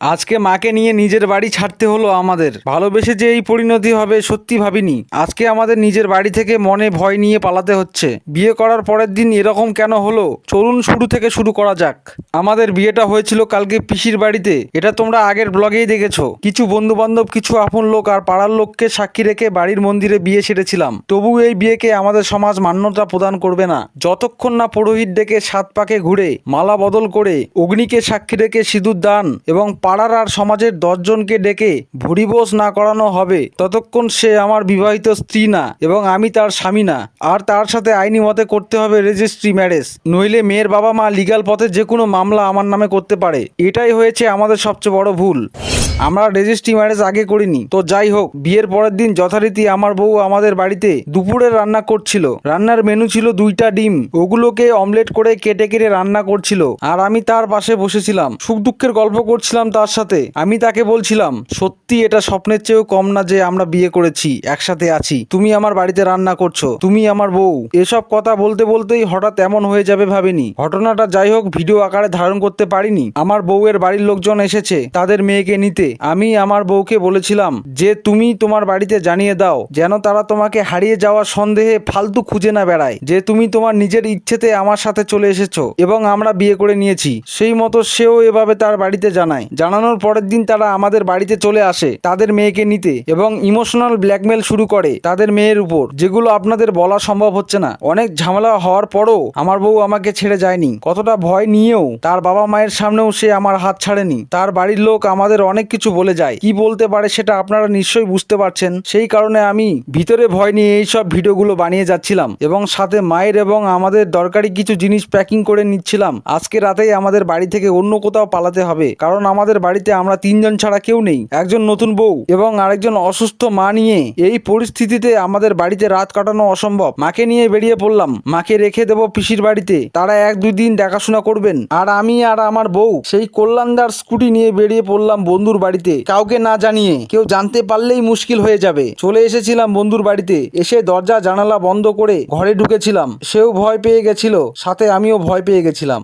আজকে মাকে নিয়ে নিজের বাড়ি ছাড়তে হলো আমাদের। ভালোবেসে যে এই পরিণতি হবে, সত্যি ভাবিনি। আজকে আমাদের নিজের বাড়ি থেকে মনে ভয় নিয়ে পালাতে হচ্ছে। বিয়ে করার পরের দিন এরকম কেন হলো? চলুন শুরু থেকে শুরু করা যাক। আমাদের বিয়েটা হয়েছিল কালকে পিসির বাড়িতে। এটা তোমরা আগের ব্লগেই দেখেছ। কিছু বন্ধু বান্ধব কিছু আপন লোক আর পাড়ার লোককে সাক্ষী রেখে বাড়ির মন্দিরে বিয়ে সেরেছিলাম। তবু এই বিয়েকে আমাদের সমাজ মান্যতা প্রদান করবে না। যতক্ষণ না পুরোহিত ডেকে সাত পাকে ঘুরে মালা বদল করে অগ্নিকে সাক্ষী রেখে সিঁদুর দান এবং পাড়ার আর সমাজের দশজনকে ডেকে ভুরিবোস না করানো হবে। ততক্ষণ সে আমার বিবাহিত স্ত্রী না এবং আমি তার স্বামী না। আর তার সাথে আইনি মতে করতে হবে রেজিস্ট্রি ম্যারেজ। নইলে মেয়ের বাবা মা লিগাল পথে যে কোনো মামলা আমার নামে করতে পারে। এটাই হয়েছে আমাদের সবচেয়ে বড় ভুল। আমরা রেজিস্ট্রি ম্যারেজ আগে করিনি। তো যাই হোক, বিয়ের পরের দিন যথারীতি আমার বউ আমাদের বাড়িতে দুপুরে রান্না করছিল। রান্নার মেনু ছিল দুইটা ডিম। ওগুলোকে অমলেট করে কেটে কেটে রান্না করছিল। আর আমি তার পাশে বসেছিলাম। সুখ দুঃখের গল্প করছিলাম তার সাথে। আমি তাকে বলছিলাম, সত্যি এটা স্বপ্নের চেয়েও কম না যে আমরা বিয়ে করেছি, একসাথে আছি। তুমি আমার বাড়িতে রান্না করছ, তুমি আমার বউ। এসব কথা বলতে বলতেই হঠাৎ এমন হয়ে যাবে ভাবিনি। ঘটনাটা যাই হোক, ভিডিও আকারে ধারণ করতে পারিনি। আমার বউয়ের বাড়ির লোকজন এসেছে তাদের মেয়েকে নিতে। আমি আমার বউকে বলেছিলাম যে, তুমি তোমার বাড়িতে জানিয়ে দাও, যেন তারা তোমাকে হারিয়ে যাওয়ার সন্দেহে ফালতু খুঁজে না বেড়ায়, যে তুমি তোমার নিজের ইচ্ছেতে আমার সাথে চলে এসেছ এবং আমরা বিয়ে করে নিয়েছি। সেই মতো সেও এভাবে তার বাড়িতে জানায় জানানোর পরের দিন তারা আমাদের বাড়িতে চলে আসে তাদের মেয়েকে নিতে এবং ইমোশনাল ব্ল্যাকমেল শুরু করে তাদের মেয়ের উপর, যেগুলো আপনাদের বলা সম্ভব হচ্ছে না। অনেক ঝামেলা হওয়ার পরও আমার বউ আমাকে ছেড়ে যায়নি। কতটা ভয় নিয়েও তার বাবা মায়ের সামনেও সে আমার হাত ছাড়েনি। তার বাড়ির লোক আমাদের অনেক কিছু বলে যায়। কি বলতে পারে সেটা আপনারা নিশ্চয়ই বুঝতে পারছেন। সেই কারণে আমি ভিতরে ভয় নিয়ে এই সব ভিডিওগুলো বানিয়ে যাচ্ছিলাম এবং সাথে মায়ের এবং আমাদের দরকারি কিছু জিনিস প্যাকিং করে নিচ্ছিলাম। আজকে রাতেই আমাদের বাড়ি থেকে অন্য কোথাও পালাতে হবে, কারণ আমাদের বাড়িতে আমরা তিনজন ছাড়া কেউ নেই। একজন নতুন বউ এবং আরেকজন অসুস্থ মা নিয়ে এই পরিস্থিতিতে আমাদের বাড়িতে রাত কাটানো অসম্ভব। মাকে নিয়ে বেরিয়ে পড়লাম। মাকে রেখে দেবো পিসির বাড়িতে। তারা এক দুই দিন দেখাশোনা করবেন। আর আমি আর আমার বউ সেই কল্যাণদার স্কুটি নিয়ে বেরিয়ে পড়লাম বন্ধুর বাড়িতে। কাউকে না জানিয়ে। কেউ জানতে পারলেই মুশকিল হয়ে যাবে। চলে এসেছিলাম বন্ধুর বাড়িতে। এসে দরজা জানালা বন্ধ করে ঘরে ঢুকেছিলাম। সেও ভয় পেয়ে গেছিল। সাথে আমিও ভয় পেয়ে গেছিলাম।